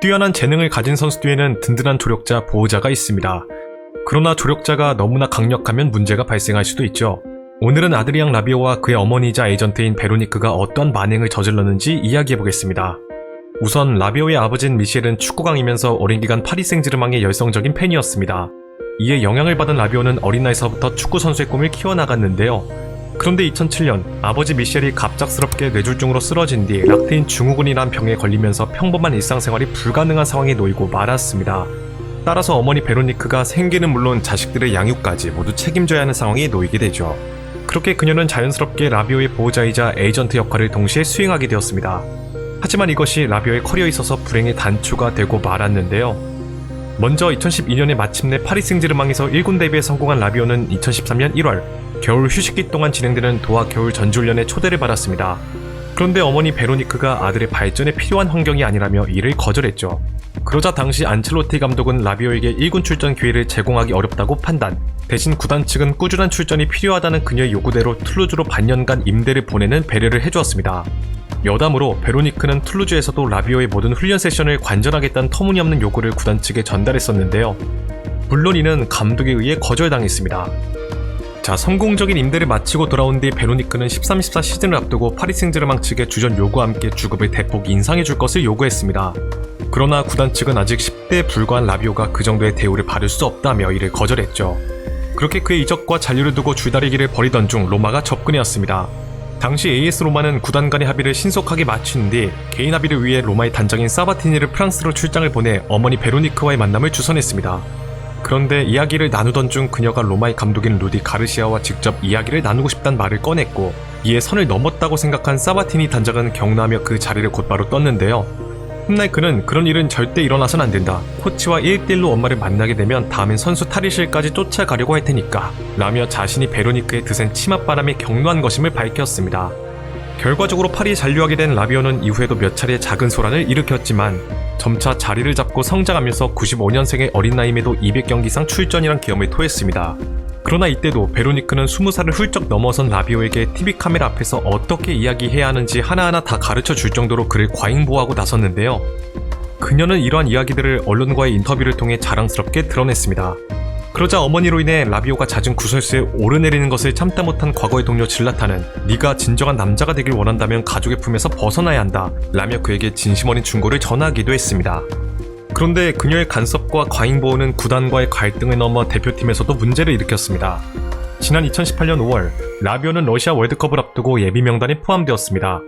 뛰어난 재능을 가진 선수 뒤에는 든든한 조력자, 보호자가 있습니다. 그러나 조력자가 너무나 강력하면 문제가 발생할 수도 있죠. 오늘은 아드리앙 라비오와 그의 어머니이자 에이전트인 베로니크가 어떤 만행을 저질렀는지 이야기해보겠습니다. 우선 라비오의 아버지인 미셸은 축구광이면서 오랜 기간 파리 생지르망의 열성적인 팬이었습니다. 이에 영향을 받은 라비오는 어린 나이서부터 축구 선수의 꿈을 키워나갔는데요. 그런데 2007년 아버지 미셸이 갑작스럽게 뇌졸중으로 쓰러진 뒤 락테인 증후군이란 병에 걸리면서 평범한 일상생활이 불가능한 상황에 놓이고 말았습니다. 따라서 어머니 베로니크가 생계는 물론 자식들의 양육까지 모두 책임져야 하는 상황에 놓이게 되죠. 그렇게 그녀는 자연스럽게 라비오의 보호자이자 에이전트 역할을 동시에 수행하게 되었습니다. 하지만 이것이 라비오의 커리어에 있어서 불행의 단초가 되고 말았는데요. 먼저 2012년에 마침내 파리 생제르망에서 1군 데뷔에 성공한 라비오는 2013년 1월 겨울 휴식기 동안 진행되는 도하 겨울 전지훈련에 초대를 받았습니다. 그런데 어머니 베로니크가 아들의 발전에 필요한 환경이 아니라며 이를 거절했죠. 그러자 당시 안첼로티 감독은 라비오에게 1군 출전 기회를 제공하기 어렵다고 판단. 대신 구단 측은 꾸준한 출전이 필요하다는 그녀의 요구대로 툴루즈로 반년간 임대를 보내는 배려를 해주었습니다. 여담으로 베로니크는 툴루즈에서도 라비오의 모든 훈련 세션을 관전하겠다는 터무니없는 요구를 구단 측에 전달했었는데요. 물론 이는 감독에 의해 거절당했습니다. 자, 성공적인 임대를 마치고 돌아온 뒤 베로니크는 13-14 시즌을 앞두고 파리 생제르망 측의 주전 요구와 함께 주급을 대폭 인상해 줄 것을 요구했습니다. 그러나 구단 측은 아직 10대에 불과한 라비오가 그 정도의 대우를 받을 수 없다며 이를 거절했죠. 그렇게 그의 이적과 잔류를 두고 줄다리기를 벌이던 중 로마가 접근해 왔습니다. 당시 AS 로마는 구단 간의 합의를 신속하게 마친 뒤 개인 합의를 위해 로마의 단장인 사바티니를 프랑스로 출장을 보내 어머니 베로니크와의 만남을 주선했습니다. 그런데 이야기를 나누던 중 그녀가 로마의 감독인 루디 가르시아와 직접 이야기를 나누고 싶단 말을 꺼냈고 이에 선을 넘었다고 생각한 사바티니 단장은 경나하며 그 자리를 곧바로 떴는데요. 훗날 그는 그런 일은 절대 일어나선 안 된다. 코치와 1대1로 엄마를 만나게 되면 다음엔 선수 탈의실까지 쫓아가려고 할 테니까. 라며 자신이 베로니크의 드센 치맛바람에 격노한 것임을 밝혔습니다. 결과적으로 파리에 잔류하게 된 라비오는 이후에도 몇 차례 작은 소란을 일으켰지만 점차 자리를 잡고 성장하면서 95년생의 어린 나이임에도 200경기 이상 출전이란 기염을 토했습니다. 그러나 이때도 베로니크는 20살을 훌쩍 넘어선 라비오에게 TV 카메라 앞에서 어떻게 이야기해야 하는지 하나하나 다 가르쳐 줄 정도로 그를 과잉보호하고 나섰는데요. 그녀는 이러한 이야기들을 언론과의 인터뷰를 통해 자랑스럽게 드러냈습니다. 그러자 어머니로 인해 라비오가 잦은 구설수에 오르내리는 것을 참다 못한 과거의 동료 질라타는 네가 진정한 남자가 되길 원한다면 가족의 품에서 벗어나야 한다 라며 그에게 진심 어린 충고를 전하기도 했습니다. 그런데 그녀의 간섭과 과잉 보호는 구단과의 갈등을 넘어 대표팀에서도 문제를 일으켰습니다. 지난 2018년 5월 라비오는 러시아 월드컵을 앞두고 예비 명단에 포함되었습니다.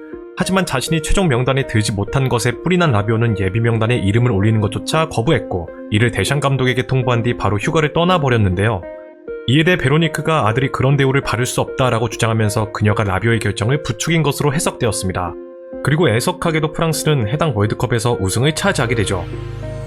하지만 자신이 최종 명단에 들지 못한 것에 뿔이 난 라비오는 예비 명단에 이름을 올리는 것조차 거부했고 이를 대샹 감독에게 통보한 뒤 바로 휴가를 떠나버렸는데요. 이에 대해 베로니크가 아들이 그런 대우를 받을 수 없다라고 주장하면서 그녀가 라비오의 결정을 부추긴 것으로 해석되었습니다. 그리고 애석하게도 프랑스는 해당 월드컵에서 우승을 차지하게 되죠.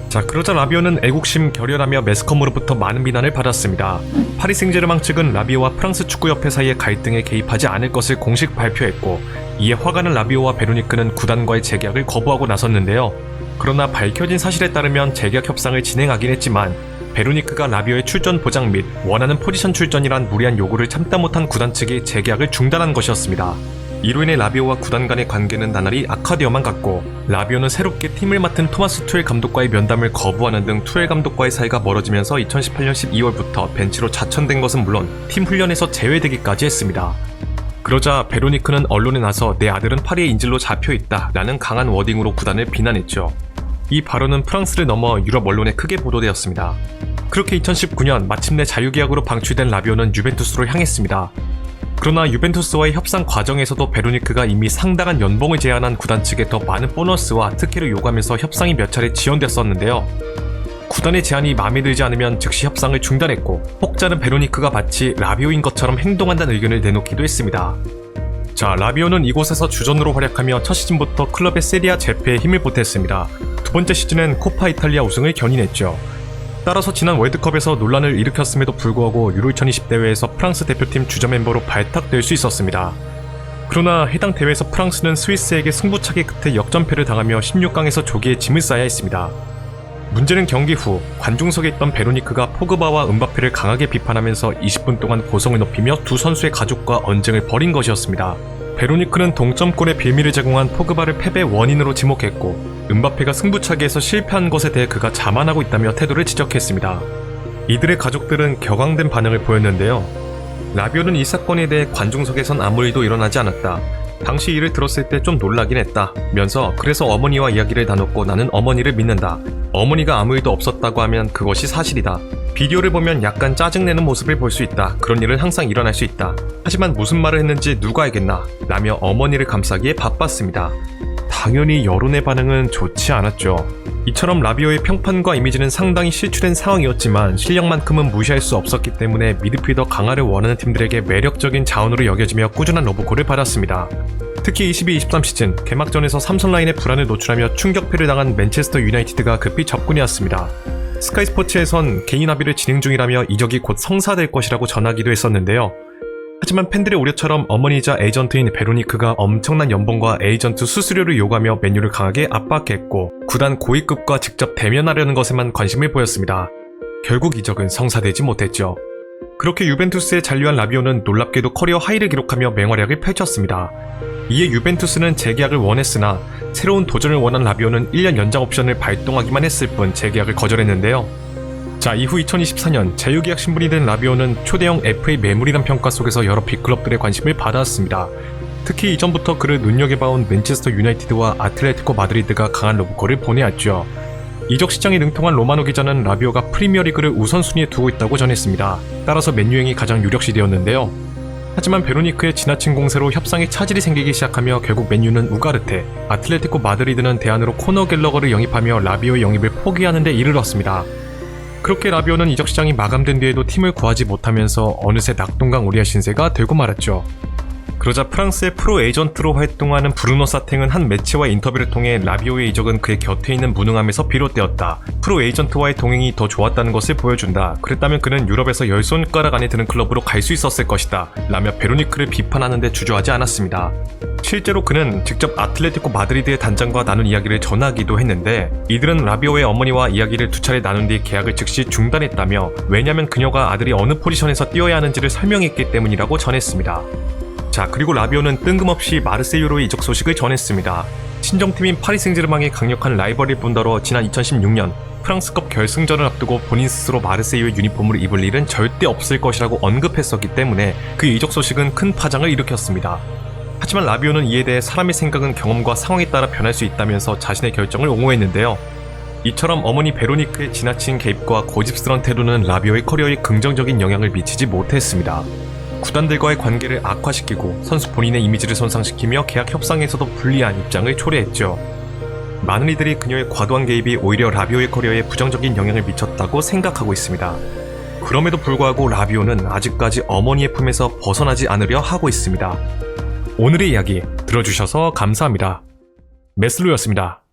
자, 그러자 라비오는 애국심 결연하며 매스컴으로부터 많은 비난을 받았습니다. 파리 생제르망 측은 라비오와 프랑스 축구협회 사이의 갈등에 개입하지 않을 것을 공식 발표했고, 이에 화가 난 라비오와 베로니크는 구단과의 재계약을 거부하고 나섰는데요. 그러나 밝혀진 사실에 따르면 재계약 협상을 진행하긴 했지만, 베로니크가 라비오의 출전 보장 및 원하는 포지션 출전이란 무리한 요구를 참다 못한 구단 측이 재계약을 중단한 것이었습니다. 이로 인해 라비오와 구단 간의 관계는 나날이 악화되어만 갔고 라비오는 새롭게 팀을 맡은 토마스 투엘 감독과의 면담을 거부하는 등 투엘 감독과의 사이가 멀어지면서 2018년 12월부터 벤치로 자천된 것은 물론 팀 훈련에서 제외되기까지 했습니다. 그러자 베로니크는 언론에 나서 내 아들은 파리의 인질로 잡혀있다 라는 강한 워딩으로 구단을 비난했죠. 이 발언은 프랑스를 넘어 유럽 언론에 크게 보도되었습니다. 그렇게 2019년 마침내 자유계약으로 방출된 라비오는 유벤투스로 향했습니다. 그러나 유벤투스와의 협상 과정에서도 베로니크가 이미 상당한 연봉을 제안한 구단 측에 더 많은 보너스와 특혜를 요구하면서 협상이 몇 차례 지연됐었는데요. 구단의 제안이 마음에 들지 않으면 즉시 협상을 중단했고 혹자는 베로니크가 마치 라비오인 것처럼 행동한다는 의견을 내놓기도 했습니다. 자, 라비오는 이곳에서 주전으로 활약하며 첫 시즌부터 클럽의 세리아 제패에 힘을 보탰습니다. 두 번째 시즌엔 코파 이탈리아 우승을 견인했죠. 따라서 지난 월드컵에서 논란을 일으켰음에도 불구하고 유로 2020 대회에서 프랑스 대표팀 주전 멤버로 발탁될 수 있었습니다. 그러나 해당 대회에서 프랑스는 스위스에게 승부차기 끝에 역전패를 당하며 16강에서 조기에 짐을 싸야 했습니다. 문제는 경기 후 관중석에 있던 베로니크가 포그바와 은바페를 강하게 비판하면서 20분 동안 고성을 높이며 두 선수의 가족과 언쟁을 벌인 것이었습니다. 베로니크는 동점골의 빌미를 제공한 포그바를 패배 원인으로 지목했고 은바페가 승부차기에서 실패한 것에 대해 그가 자만하고 있다며 태도를 지적했습니다. 이들의 가족들은 격앙된 반응을 보였는데요. 라비오는 이 사건에 대해 관중석에선 아무 일도 일어나지 않았다. 당시 이를 들었을 때 좀 놀라긴 했다. 면서 그래서 어머니와 이야기를 나눴고 나는 어머니를 믿는다. 어머니가 아무 일도 없었다고 하면 그것이 사실이다. 비디오를 보면 약간 짜증내는 모습을 볼 수 있다. 그런 일은 항상 일어날 수 있다. 하지만 무슨 말을 했는지 누가 알겠나? 라며 어머니를 감싸기에 바빴습니다. 당연히 여론의 반응은 좋지 않았죠. 이처럼 라비오의 평판과 이미지는 상당히 실추된 상황이었지만 실력만큼은 무시할 수 없었기 때문에 미드필더 강화를 원하는 팀들에게 매력적인 자원으로 여겨지며 꾸준한 로브콜을 받았습니다. 특히 22-23 시즌 개막전에서 삼선 라인의 불안을 노출하며 충격패를 당한 맨체스터 유나이티드가 급히 접근해왔습니다. 스카이 스포츠에선 개인 합의를 진행 중이라며 이적이 곧 성사될 것이라고 전하기도 했었는데요. 하지만 팬들의 우려처럼 어머니이자 에이전트인 베로니크가 엄청난 연봉과 에이전트 수수료를 요구하며 메뉴를 강하게 압박했고 구단 고위급과 직접 대면하려는 것에만 관심을 보였습니다. 결국 이적은 성사되지 못했죠. 그렇게 유벤투스에 잔류한 라비오는 놀랍게도 커리어 하이를 기록하며 맹활약을 펼쳤습니다. 이에 유벤투스는 재계약을 원했으나 새로운 도전을 원한 라비오는 1년 연장 옵션을 발동하기만 했을 뿐 재계약을 거절했는데요. 자, 이후 2024년 자유계약 신분이 된 라비오는 초대형 FA 매물이란 평가 속에서 여러 빅클럽들의 관심을 받았습니다. 특히 이전부터 그를 눈여겨봐온 맨체스터 유나이티드와 아틀레티코 마드리드가 강한 로브콜을 보내왔죠. 이적 시장이 능통한 로마노 기자는 라비오가 프리미어리그를 우선순위에 두고 있다고 전했습니다. 따라서 맨유행이 가장 유력시되었는데요. 하지만 베로니크의 지나친 공세로 협상에 차질이 생기기 시작하며 결국 맨유는 우가르테, 아틀레티코 마드리드는 대안으로 코너 갤러거를 영입하며 라비오의 영입을 포기하는 데 이르렀습니다. 그렇게 라비오는 이적 시장이 마감된 뒤에도 팀을 구하지 못하면서 어느새 낙동강 오리아 신세가 되고 말았죠. 그러자 프랑스의 프로 에이전트로 활동하는 브루노 사탱은 한 매체와 인터뷰를 통해 라비오의 이적은 그의 곁에 있는 무능함에서 비롯되었다. 프로 에이전트와의 동행이 더 좋았다는 것을 보여준다. 그랬다면 그는 유럽에서 열 손가락 안에 드는 클럽으로 갈 수 있었을 것이다. 라며 베로니크를 비판하는데 주저하지 않았습니다. 실제로 그는 직접 아틀레티코 마드리드의 단장과 나눈 이야기를 전하기도 했는데 이들은 라비오의 어머니와 이야기를 두 차례 나눈 뒤 계약을 즉시 중단했다며 왜냐면 그녀가 아들이 어느 포지션에서 뛰어야 하는지를 설명했기 때문이라고 전했습니다. 자, 그리고 라비오는 뜬금없이 마르세유로의 이적 소식을 전했습니다. 친정팀인 파리 생제르맹의 강력한 라이벌일 뿐더러 지난 2016년 프랑스컵 결승전을 앞두고 본인 스스로 마르세유의 유니폼을 입을 일은 절대 없을 것이라고 언급했었기 때문에 그 이적 소식은 큰 파장을 일으켰습니다. 하지만 라비오는 이에 대해 사람의 생각은 경험과 상황에 따라 변할 수 있다면서 자신의 결정을 옹호했는데요. 이처럼 어머니 베로니크의 지나친 개입과 고집스런 태도는 라비오의 커리어에 긍정적인 영향을 미치지 못했습니다. 구단들과의 관계를 악화시키고 선수 본인의 이미지를 손상시키며 계약 협상에서도 불리한 입장을 초래했죠. 많은 이들이 그녀의 과도한 개입이 오히려 라비오의 커리어에 부정적인 영향을 미쳤다고 생각하고 있습니다. 그럼에도 불구하고 라비오는 아직까지 어머니의 품에서 벗어나지 않으려 하고 있습니다. 오늘의 이야기 들어주셔서 감사합니다. 메슬로였습니다.